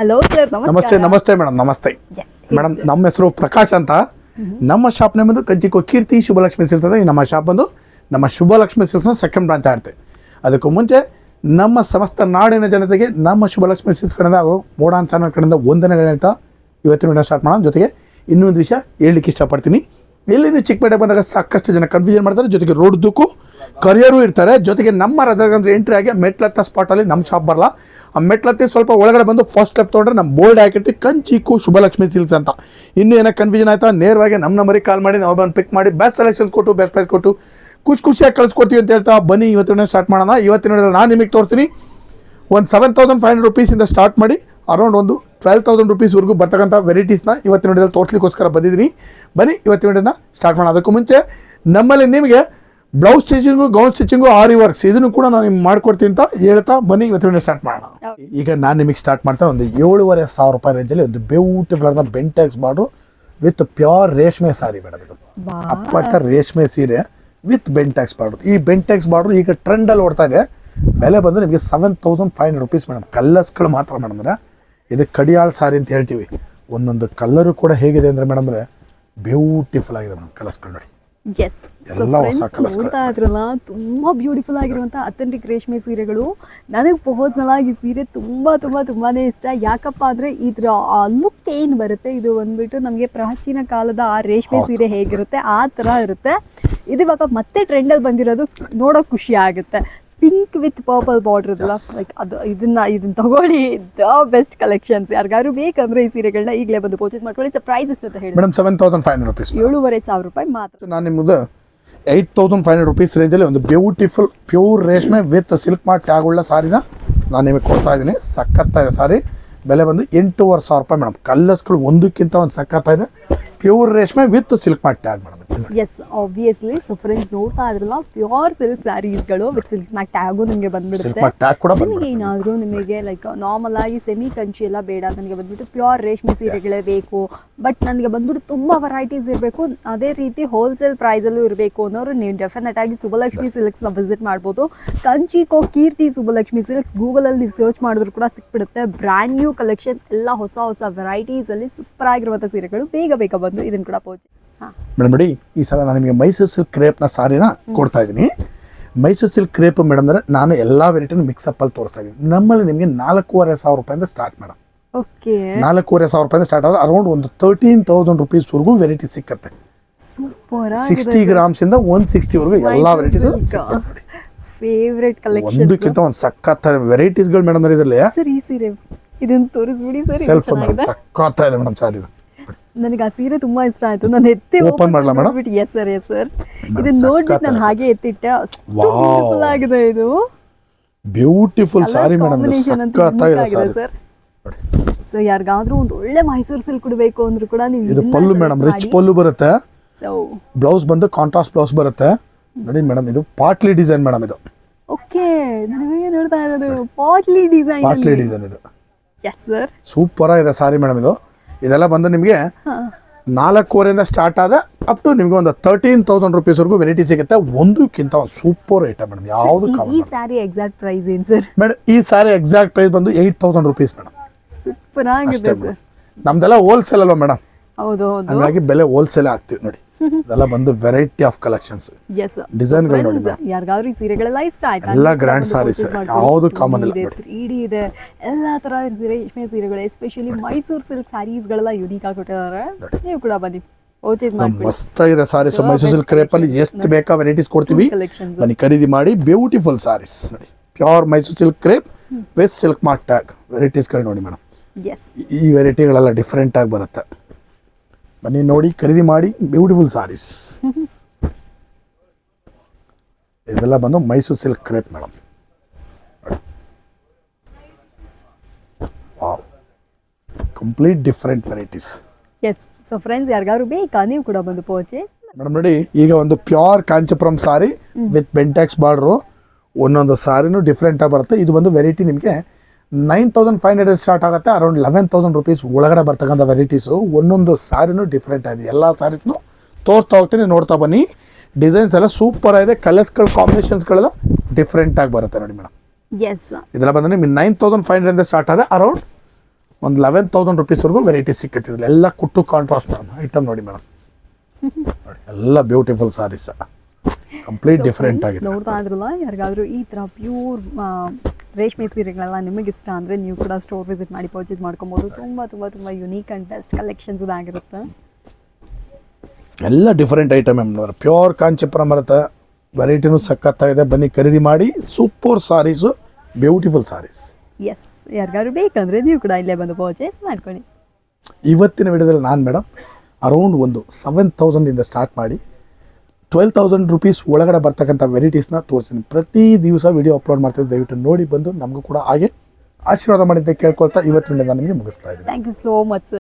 Hello sir ನಮಸ್ತೆ ನಮಸ್ತೆ madam. ನಮಸ್ತೆ. ಮೇಡಮ್ ನಮ್ಮ ಹೆಸರು ಪ್ರಕಾಶ್ ಅಂತ. ನಮ್ಮ ಶಾಪ್ ನೇಮ್ ಬಂದು ಕಜ್ಜಿಕೋ ಕೀರ್ತಿ ಶುಭಲಕ್ಷ್ಮಿ ಸಿಲ್ಸ್ ಅಂತ ನಮ್ಮ ಶಾಪ್ ಬಂದು ನಮ್ಮ ಶುಭಲಕ್ಷ್ಮಿ ಸಿಲ್ಸ್ನ ಸೆಕೆಂಡ್ ಬ್ರಾಂಚ್ ಆಗುತ್ತೆ. ಅದಕ್ಕೂ ಮುಂಚೆ ನಮ್ಮ ಸಮಸ್ತ ನಾಡಿನ ಜನತೆಗೆ ನಮ್ಮ ಶುಭಲಕ್ಷ್ಮಿ ಸಿಲ್ಸ್ ಕಡೆಯಿಂದ ಹಾಗೂ ಮೋಡಾನ್ ಚಾನಲ್ ಕಡೆಯಿಂದ ಒಂದನೇ ಹೇಳ್ತಾ ಇವತ್ತಿನ ವಿಡಿಯೋ ಸ್ಟಾರ್ಟ್ ಮಾಡೋಣ. ಜೊತೆಗೆ ಇನ್ನೊಂದು ವಿಷಯ ಹೇಳಲಿಕ್ಕೆ ಇಷ್ಟಪಡ್ತೀನಿ. ಇಲ್ಲಿಂದ ಚಿಕ್ಕಪೇಟೆ ಬಂದಾಗ ಸಾಕಷ್ಟು ಜನ ಕನ್ಫ್ಯೂಷನ್ ಮಾಡ್ತಾರೆ. ಜೊತೆಗೆ ರೋಡ್ ದುಕ್ಕು ಕರಿಯರು ಇರ್ತಾರೆ. ಜೊತೆಗೆ ನಮ್ಮ ರಥಗಂದ್ರೆ ಎಂಟ್ರಿ ಆಗಿ ಮೆಟ್ಲತ್ತ ಸ್ಪಾಟಲ್ಲಿ ನಮ್ಮ ಶಾಪ್ ಬರಲ್ಲ. ಆ ಮೆಟ್ಲತ್ತಿ ಸ್ವಲ್ಪ ಒಳಗಡೆ ಬಂದು ಫಸ್ಟ್ ಲೆಫ್ಟ್ ತೊಗೊಂಡ್ರೆ ನಮ್ಮ ಬೋರ್ಡ್ ಹಾಕಿರ್ತೀವಿ. ಕಂಚಿಕ್ಕು ಶುಭಲಕ್ಷ್ಮಿ ಸಿಲ್ಸ್ ಅಂತ. ಇನ್ನೂ ಏನೋ ಕನ್ಫ್ಯೂಷನ್ ಆಯ್ತಾ? ನೇರವಾಗಿ ನಮ್ಮ ನಂಬರಿಗೆ ಕಾಲ್ ಮಾಡಿ, ನಾವು ಬಂದು ಪಿಕ್ ಮಾಡಿ ಬೆಸ್ಟ್ ಸೆಲೆಕ್ಷನ್ ಕೊಟ್ಟು ಬೆಸ್ಟ್ ಪ್ರೈಸ್ ಕೊಟ್ಟು, ಖುಷಿ ಖುಷಿಯಾಗಿ ಕಳಿಸ್ಕೊಡ್ತೀವಿ ಅಂತ ಹೇಳ್ತಾ ಬನ್ನಿ ಇವತ್ತಿನ ಸ್ಟಾರ್ಟ್ ಮಾಡೋಣ. ಇವತ್ತಿನ ನಾನು ನಿಮಗೆ ತೋರ್ತೀನಿ. ಒಂದು ಸೆವೆನ್ ತೌಸಂಡ್ ಫೈವ್ ಹಂಡ್ರೆಡ್ ರುಪೀಸಿಂದ ಸ್ಟಾರ್ಟ್ ಮಾಡಿ ಅರೌಂಡ್ ಒಂದು ಟ್ವೆಲ್ ತೌಸಂಡ್ ರುಪೀಸ್ವರೆಗೂ ಬರ್ತಕ್ಕಂಥ ವೆರೈಟೀಸ್ನ ಇವತ್ತಿನ ವಿಡಿಯೋದಲ್ಲಿ ತೋರಿಸ್ಲಿಕ್ಕೋಸ್ಕರ ಬಂದಿದ್ದೀನಿ. ಬನ್ನಿ ಇವತ್ತಿನ ವಿಡಿಯೋನ ಸ್ಟಾರ್ಟ್ ಮಾಡೋಣ. ಅದಕ್ಕೂ ಮುಂಚೆ ನಮ್ಮಲ್ಲಿ ನಿಮಗೆ blouse stitching gown stitching aari works ಇದನ್ನು ಕೂಡ ನಾನು ನಿಮ್ಗೆ ಮಾಡ್ಕೊಡ್ತೀನಿ ಅಂತ ಹೇಳ್ತಾ ಬನ್ನಿ ಇವತ್ತಿನ ವಿಡಿಯೋ ಸ್ಟಾರ್ಟ್ ಮಾಡೋಣ. ಈಗ ನಾನು ನಿಮಗೆ ಸ್ಟಾರ್ಟ್ ಮಾಡ್ತಾ ಒಂದು ಏಳುವರೆ ಸಾವಿರ ರೂಪಾಯಿ ರೇಂಜಲ್ಲಿ ಒಂದು ಬ್ಯೂಟಿಫುಲ್ ಆದ ಬೆಂಟೆಕ್ಸ್ ಬಾರ್ಡ್ರು ವಿತ್ ಪ್ಯೂರ್ ರೇಷ್ಮೆ ಸಾರಿ ಮೇಡಮ್ ಇದು. ಅಪ್ಪಟ್ಟ ರೇಷ್ಮೆ ಸೀರೆ ವಿತ್ ಬೆಂಟೆಕ್ಸ್ ಬಾರ್ಡ್ರು. ಈ ಬೆಂಟೆಕ್ಸ್ ಬಾರ್ಡ್ರು ಈಗ ಟ್ರೆಂಡಲ್ಲಿ ಓಡ್ತಾ ಇದೆ. ಬೆಲೆ ಬಂದು ನಿಮಗೆ seven thousand five hundred rupees madam. ಕಲ್ಲರ್ಸ್ಗಳು ಮಾತ್ರ ಮೇಡಮ್ ಅಂದರೆ ಇದು ಕಡಿಯಾಳ್ ಸಾರಿ ಅಂತ ಹೇಳ್ತೀವಿ. ಒಂದೊಂದು ಕಲ್ಲರು ಕೂಡ ಹೇಗಿದೆ ಅಂದರೆ ಮೇಡಮ್ ಅಂದರೆ ಬ್ಯೂಟಿಫುಲ್ ಆಗಿದೆ ಮೇಡಮ್ ಕಲರ್ಸ್ಗಳು ನೋಡಿ. ಎಸ್ ಎಲ್ಲ ಹೊಸ ಕಲರ್ಸ್. ನೋಡ್ತಾ ಇದ್ರಲ್ಲ ತುಂಬಾ ಬ್ಯೂಟಿಫುಲ್ ಆಗಿರುವಂಥ ಅಥೆಂಟಿಕ್ ರೇಷ್ಮೆ ಸೀರೆಗಳು. ನನಗೆ ಪರ್ಸನಲ್ ಆಗಿ ಸೀರೆ ತುಂಬ ತುಂಬಾ ತುಂಬಾನೇ ಇಷ್ಟ. ಯಾಕಪ್ಪ ಅಂದ್ರೆ ಆ ಲುಕ್ ಏನು ಬರುತ್ತೆ ಇದು ಬಂದ್ಬಿಟ್ಟು ನಮಗೆ ಪ್ರಾಚೀನ ಕಾಲದ ಆ ರೇಷ್ಮೆ ಸೀರೆ ಹೇಗಿರುತ್ತೆ ಆ ತರ ಇರುತ್ತೆ. ಇದು ಇವಾಗ ಮತ್ತೆ ಟ್ರೆಂಡಲ್ಲಿ ಬಂದಿರೋದು ನೋಡೋಕ್ ಖುಷಿ ಆಗುತ್ತೆ. ಪಿಂಕ್ ವಿತ್ ಪರ್ಪಲ್ ಬಾರ್ಡರ್ ಇದಲ್ಲ ಲೈಕ್ ಅದು ಇದನ್ನ ಇದನ್ನ ತಗೊಳ್ಳಿ. ದ ಬೆಸ್ಟ್ ಕಲೆಕ್ಷನ್ಸ್ ಯಾರಿಗಾದ್ರು ಬೇಕಂದ್ರೆ ಈ ಸೀರೆಗಳನ್ನ ಈಗಲೇ ಬಂದು ಪರ್ಚೇಸ್ ಮಾಡ್ಕೊಳ್ಳಿ. ಪ್ರೈಸ್ ಎಷ್ಟು ಅಂತ ಹೇಳಿ madam seven thousand five hundred rupees ಏಳೂವರೆ ಸಾವಿರ ರೂಪಾಯಿ ಮಾತ್ರ. ನಾನು ನಿಮ್ಮದು eight thousand five hundred rupees ರೇಂಜಲ್ಲಿ ಒಂದು ಬ್ಯೂಟಿಫುಲ್ ಪ್ಯೂರ್ ರೇಷ್ಮೆ ವಿತ್ ಸಿಲ್ಕ್ ಮಾರ್ಕ್ ಟ್ಯಾಗುಳ್ಳ ಸಾರಿನ ನಾನು ನಿಮಗೆ ಕೊಡ್ತಾ ಇದ್ದೀನಿ. ಸಖತ್ತಾಗಿದೆ ಸಾರಿ. ಬೆಲೆ ಬಂದು ಎಂಟೂವರೆ ಸಾವಿರ ರೂಪಾಯಿ ಮೇಡಮ್ ಕಲ್ಲರ್ಸ್ಗಳು ಒಂದಕ್ಕಿಂತ ಒಂದು ಸಖತ್ತಾಗಿದೆ. ಪ್ಯೂರ್ ರೇಷ್ಮೆ with silk mat tag madam yes obviously so friends ನೋಡ್ತಾ ಇದ್ರಲ್ಲ ಪ್ಯೂರ್ ಸಿಲ್ಕ್ ಸ್ಯಾರೀಸ್ಗಳು ವಿತ್ ಸಿಲ್ಕ್ ಮ್ಯಾಕ್ ಟ್ಯಾಗು ನಿಮಗೆ ಬಂದ್ಬಿಡುತ್ತೆ. ಮಾರ್ಕ್ ಟ್ಯಾಗ್ ಕೂಡ ನಿಮಗೆ ಏನಾದರೂ ನಿಮಗೆ ಲೈಕ್ ನಾರ್ಮಲ್ ಆಗಿ ಸೆಮಿ ಕಂಚಿ ಎಲ್ಲ ಬೇಡ ನನಗೆ ಬಂದ್ಬಿಟ್ಟು ಪ್ಯೂರ್ ರೇಷ್ಮೆ ಸೀರೆಗಳೇ ಬೇಕು. ಬಟ್ ನನಗೆ ಬಂದ್ಬಿಟ್ಟು ತುಂಬ ವೆರೈಟೀಸ್ ಇರಬೇಕು. ಅದೇ ರೀತಿ ಹೋಲ್ಸೇಲ್ ಪ್ರೈಸಲ್ಲೂ ಇರಬೇಕು ಅನ್ನೋರು ನೀವು ಡೆಫಿನೆಟ್ ಆಗಿ ಸುಬಲಕ್ಷ್ಮಿ ಸಿಲ್ಕ್ಸ್ನ ವಿಸಿಟ್ ಮಾಡ್ಬೋದು. ಕಂಚಿಕೋ ಕೀರ್ತಿ ಸುಬಲಕ್ಷ್ಮಿ ಸಿಲ್ಕ್ಸ್ ಗೂಗಲಲ್ಲಿ ನೀವು ಸರ್ಚ್ ಮಾಡಿದ್ರು ಕೂಡ ಸಿಕ್ಬಿಡುತ್ತೆ. ಬ್ರ್ಯಾಂಡ್ ನ್ಯೂ ಕಲೆಕ್ಷನ್ಸ್ ಎಲ್ಲ ಹೊಸ ಹೊಸ ವೆರೈಟೀಸಲ್ಲಿ ಸೂಪರ್ ಆಗಿರುವಂಥ ಸೀರೆಗಳು ಬೇಗ ಬೇಗ ಬಂದು ಇದನ್ನು ಕೂಡ ಪೋಚಿ ಹಾಂ ಮೇಡಮ್ ನೋಡಿ ಈ ಸಲ ನಾನು ನಿಮಗೆ ಮೈಸೂರು ಸಿಲ್ಕ್ ಕ್ರೇಪ್ನ ಸಾರಿನ ಕೊಡ್ತಾ ಇದ್ದೀನಿ ಮೈಸೂರು ಸಿಲ್ಕ್ ಕ್ರೇಪ್ ಮೇಡಮ್ ಅಂದರೆ ನಾನು ಎಲ್ಲ ವೆರೈಟಿನೂ ಮಿಕ್ಸಪ್ಪಲ್ಲಿ ತೋರಿಸ್ತಾ ಇದ್ದೀನಿ ನಮ್ಮಲ್ಲಿ ನಿಮಗೆ ನಾಲ್ಕೂವರೆ ಸಾವಿರ ರೂಪಾಯಿಂದ ಸ್ಟಾರ್ಟ್ ಮೇಡಮ್ ಓಕೆ ನಾಲ್ಕೂವರೆ ಸಾವಿರ ರೂಪಾಯಿಂದ ಸ್ಟಾರ್ಟ್ ಆದರೆ ಅರೌಂಡ್ ಒಂದು ತರ್ಟೀನ್ ತೌಸಂಡ್ ರುಪೀಸ್ವರೆಗೂ ವೆರೈಟಿ ಸಿಕ್ಕತ್ತೆ ಸೂಪರ್ ಸಿಕ್ಸ್ಟಿ ಗ್ರಾಮ್ಸಿಂದ ಒನ್ ಸಿಕ್ಸ್ಟಿವರೆಗೂ ಎಲ್ಲ ವೆರೈಟೀಸ್ ಫೇವ್ರೆಟ್ ಕಲೆಕ್ಷನ್ ಒಂದಕ್ಕಿಂತ ಒಂದು ಸಖತ್ ವೆರೈಟೀಸ್ಗಳು ಮೇಡಮ್ ಇದರಲ್ಲಿ ಸರ್ ಈ ಸೀರೆ ಇದನ್ನ ತೋರಿಸ್ಬಿಡಿ ಸರ್ ಸೆಲ್ಫ್ ಮೇಡಮ್ ಸಖತ್ ಇದೆ ಮೇಡಮ್ ಸಾರಿ ಇದು ನನಗೆ ಆ ಸೀರೆ ತುಂಬಾ ಇಷ್ಟ ಆಯ್ತು. ನಾನು ಎತ್ತಿ ಓಪನ್ ಮಾಡ್ಲಾ madam? Yes sir yes sir ಇದನ್ನ ನೋಡಿ ನಾನು ಹಾಗೆ ಎತ್ತಿಟ್ಟೆ. ಬ್ಯೂಟಿಫುಲ್ ಆಗಿದೆ ಇದು. ಬ್ಯೂಟಿಫುಲ್ ಸಾರಿ ಮೇಡಮ್ ಸಖತ್ತಾಗಿದೆ ಸಾರಿ ಸರ್ ಸೊ ಯಾರಿಗಾದ್ರೂ ಒಂದು ಒಳ್ಳೆ ಮೈಸೂರು ಸಿಲ್ಕ್ ಕೊಡಬೇಕು ಅಂದ್ರೂ ಕೂಡ ನೀವು ಇದು ಪಲ್ಲು ಮೇಡಮ್ ರಿಚ್ ಪಲ್ಲು ಬರುತ್ತೆ. ಬ್ಲೌಸ್ ಬಂದು ಕಾಂಟ್ರಾಸ್ಟ್ ಬ್ಲೌಸ್ ಬರುತ್ತೆ. ನೋಡಿ ಮೇಡಮ್ ಇದು ಪಾಟ್ಲಿ ಡಿಸೈನ್ ಮೇಡಮ್ ಇದು. ಓಕೆ ನನಗೆ ನೋಡ್ತಾ ಇರೋದು. ಪಾಟ್ಲಿ ಡಿಸೈನ್ ಪಾಟ್ಲಿ ಡಿಸೈನ್ ಇದು. ಎಸ್ ಸರ್ ಸೂಪರ್ ಆಗಿದೆ ಸಾರಿ ಮೇಡಮ್ ಇದು. ಇದೆಲ್ಲ ಬಂದು ನಿಮಗೆ ನಾಲ್ಕೂವರೆಯಿಂದ ಸ್ಟಾರ್ಟ್ ಆದ ಅಪ್ ಟು ನಿಮಗೆ ಒಂದು ತರ್ಟೀನ್ ತೌಸಂಡ್ ರುಪೀಸ್ವರೆಗೂ ವೆರೈಟಿ ಸಿಗುತ್ತೆ. ಒಂದಕ್ಕಿಂತ ಒಂದು ಸೂಪರ್ ಐಟಮ್ ಮೇಡಮ್ ಯಾವುದು ಈ ಸ್ಯಾರಿ ಎಕ್ಸಾಕ್ಟ್ ಪ್ರೈಸ್ ಏನ್ ಸರ್ ಮೇಡಮ್ ಈ ಸಾರಿ ಎಕ್ಸಾಕ್ಟ್ ಪ್ರೈಸ್ ಬಂದು eight thousand rupees madam. Super ಆಗಿದೆ ಸರ್ ನಮ್ದೆಲ್ಲ ಹೋಲ್ಸೇಲ್ ಅಲ್ವಾ ಮೇಡಮ್? ಹೌದು ಹೌದು. ಹಂಗಾಗಿ ಬೆಲೆ ಹೋಲ್ಸೇಲ್ ಆಗ್ತೀವಿ ನೋಡಿ. ಇದೆಲ್ಲ ಬಂದು ವೆರೈಟಿ ಆಫ್ ಕಲೆಕ್ಷನ್ಸ್ ಎಸ್ ಡಿಸೈನ್ಗಳು ನೋಡಿ ಯಾರಿಗಾದ್ರೂ ಈ ಸೀರೆಗಳೆಲ್ಲ ಇಷ್ಟ ಆಯ್ತಾ? ಎಲ್ಲ ಗ್ರ್ಯಾಂಡ್ ಸಾರೀಸ್ ಯಾವ್ದು ಕಾಮನ್ ಇಲ್ಲ ಇಡಿ ಇದೆ. ಎಲ್ಲ ತರ ರೇಷ್ಮೆ ಸೀರೆಗಳು. ಎಸ್ಪೆಷಲಿ ಮೈಸೂರು ಸಿಲ್ಕ್ ಸ್ಯಾರೀಸ್ಗಳೆಲ್ಲ ಯೂನಿಕ್ ಆಗಿ ಕೊಟ್ಟಿದ್ದಾರೆ ನೀವು ಕೂಡ ಬನ್ನಿ. ಮಸ್ತ್ ಆಗಿದೆ ಸಾರೀಸ್ ಮೈಸೂರು ಸಿಲ್ಕ್ ಕ್ರೇಪ್ ಅಲ್ಲಿ ಎಷ್ಟು ಬೇಕಾ ವೆರೈಟೀಸ್ ಕೊಡ್ತೀವಿ. ಬನ್ನಿ ಖರೀದಿ ಮಾಡಿ ಬ್ಯೂಟಿಫುಲ್ ಸಾರೀಸ್ ನೋಡಿ pure Mysore silk crepe with silk mark tag ವೆರೈಟೀಸ್ಗಳು ನೋಡಿ ಮೇಡಮ್ ಎಸ್ ಈ ವೆರೈಟಿಗಳೆಲ್ಲ ಡಿಫ್ರೆಂಟ್ ಆಗಿ ಬರುತ್ತೆ. ಬನ್ನಿ ನೋಡಿ ಖರೀದಿ ಮಾಡಿ ಬ್ಯೂಟಿಫುಲ್ ಸಾರೀಸ್ ಇದೆಲ್ಲ ಬಂದು Mysore silk crepe madam. Wow. Complete different varieties yes so friends ಯಾರಿಗಾದ್ರು ಬೇಕಾ? ನೀವು ಕೂಡ ಬಂದು ಪರ್ಚೇಸ್ ಮೇಡಮ್ ನೋಡಿ ಈಗ ಒಂದು pure Kanchipuram sorry with ಬೆಂಟ್ಯಾಕ್ಸ್ border ಒಂದೊಂದು ಸಾರಿನೂ ಡಿಫ್ರೆಂಟ್ ಆಗಿ ಬರುತ್ತೆ. ಇದು ಒಂದು ವೆರೈಟಿ ನಿಮಗೆ nine thousand five hundred start ಆಗುತ್ತೆ. ಅರೌಂಡ್ ಲೆವೆನ್ ತೌಸಂಡ್ ರುಪೀಸ್ ಒಳಗಡೆ ಬರ್ತಕ್ಕಂಥ ವೆರೈಟೀಸು ಒಂದೊಂದು ಸಾರಿನೂ ಡಿಫ್ರೆಂಟ್ ಆಗಿದೆ. ಎಲ್ಲ ಸಾರೀಸ್ನು ತೋರಿಸ್ತಾ ಹೋಗ್ತೀನಿ ನೋಡ್ತಾ ಬನ್ನಿ. ಡಿಸೈನ್ಸ್ ಎಲ್ಲ ಸೂಪರ್ ಆಗಿದೆ. ಕಲರ್ಸ್ಗಳು ಕಾಂಬಿನೇಷನ್ಸ್ಗಳೆಲ್ಲ ಡಿಫ್ರೆಂಟ್ ಆಗಿ ಬರುತ್ತೆ ನೋಡಿ ಮೇಡಮ್. ಇದೆಲ್ಲ ಬಂದರೆ ನಿಮಗೆ nine thousand five hundred start ಆದರೆ ಅರೌಂಡ್ ಒಂದು ಲೆವೆನ್ ತೌಸಂಡ್ ರುಪೀಸ್ವರೆಗೂ ವೆರೈಟಿ ಸಿಕ್ಕತ್ತಿದ್ದಿಲ್ಲ ಎಲ್ಲ ಕುಟ್ಟು ಕಾಂಟ್ರಾಸ್ಟ್ ಮೇಡಮ್. ಐಟಮ್ ನೋಡಿ ಮೇಡಮ್. ನೋಡಿ ಎಲ್ಲ ಬ್ಯೂಟಿಫುಲ್ ಸಾರೀಸ್ ಕಂಪ್ಲೀಟ್ ಡಿಫ್ರೆಂಟ್ ಆಗಿದೆ. ನೋಡ್ತಾ ಇದ್ರಲ್ಲ ಯಾರಿಗಾದ್ರೂ ಈ ತರ ಪ್ಯೂರ್ ರೇಷ್ಮೆ ಸೀರೆಗಳೆಲ್ಲ ನಿಮಗೆ ಇಷ್ಟ ಅಂದರೆ ನೀವು ಕೂಡ ಸ್ಟೋರ್ ವಿಸಿಟ್ ಮಾಡಿ ಪರ್ಚೇಸ್ ಮಾಡ್ಕೊಬೋದು. ತುಂಬ ತುಂಬ ತುಂಬ ಯುನೀಕ್ ಆ್ಯಂಡ್ ಬೆಸ್ಟ್ ಕಲೆಕ್ಷನ್ಸ್ ಇದಾಗಿರುತ್ತೆ. ಎಲ್ಲ different item madam pure Kanchipuram ಬರುತ್ತೆ. ವೆರೈಟಿನೂ ಸಖತ್ತಾಗಿದೆ. ಬನ್ನಿ ಖರೀದಿ ಮಾಡಿ. Super saris beautiful saris yes ಯಾರಿಗಾದ್ರು ಬೇಕಂದರೆ ನೀವು ಕೂಡ ಇಲ್ಲೇ ಬಂದು ಪರ್ಚೇಸ್ ಮಾಡ್ಕೊಳ್ಳಿ. ಇವತ್ತಿನ ವಿಡಿಯೋದಲ್ಲಿ ನಾನು ಮೇಡಮ್ ಅರೌಂಡ್ ಒಂದು ಸೆವೆನ್ ತೌಸಂಡಿಂದ ಸ್ಟಾರ್ಟ್ ಮಾಡಿ ಟ್ವೆಲ್ ತೌಸಂಡ್ ರುಪೀಸ್ ಒಳಗಡೆ ಬರ್ತಕ್ಕಂಥ ವೆರೈಟೀಸ್ನ ತೋರಿಸ್ತೀನಿ. ಪ್ರತಿ ದಿವಸ ವಿಡಿಯೋ ಅಪ್ಲೋಡ್ ಮಾಡ್ತೀವಿ ದಯವಿಟ್ಟು ನೋಡಿ ಬಂದು ನಮಗೂ ಕೂಡ ಹಾಗೆ ಆಶೀರ್ವಾದ ಮಾಡಿದ್ದೆ ಕೇಳ್ಕೊಳ್ತಾ ಇವತ್ತಿನಿಂದ ನಮಗೆ ಮುಗಿಸ್ತಾ ಇದ್ದೀನಿ. Thank you so much